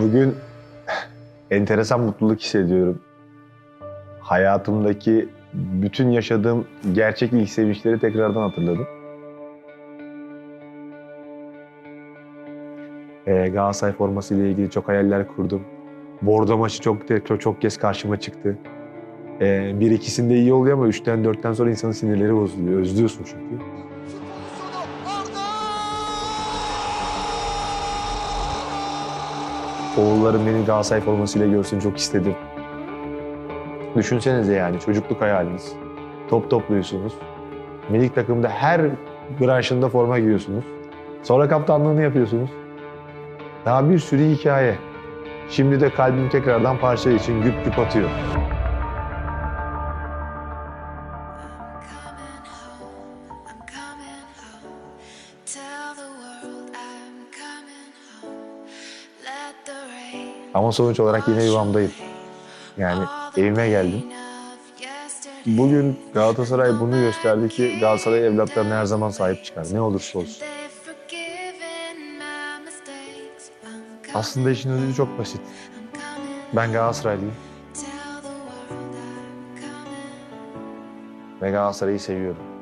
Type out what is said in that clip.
Bugün enteresan mutluluk hissediyorum. Hayatımdaki bütün yaşadığım gerçek ilk sevinçleri tekrardan hatırladım. Ee, Galatasaray forması ile ilgili çok hayaller kurdum. Bordo maçı çok çok, çok kez karşıma çıktı. Ee, bir ikisinde iyi oluyor ama üçten dörtten sonra insanın sinirleri bozuluyor. Özlüyorsun çünkü. Oğullarım beni Galatasaray formasıyla görsün çok istedim. Düşünsenize yani çocukluk hayaliniz. Top topluyorsunuz. Minik takımda her branşında forma giyiyorsunuz. Sonra kaptanlığını yapıyorsunuz. Daha bir sürü hikaye. Şimdi de kalbim tekrardan parça için güp güp atıyor. Ama sonuç olarak yine yuvamdayım. Yani evime geldim. Bugün Galatasaray bunu gösterdi ki Galatasaray evlatlarına her zaman sahip çıkar. Ne olursa olsun. Aslında işin özü çok basit. Ben Galatasaraylıyım ve Galatasaray'ı seviyorum.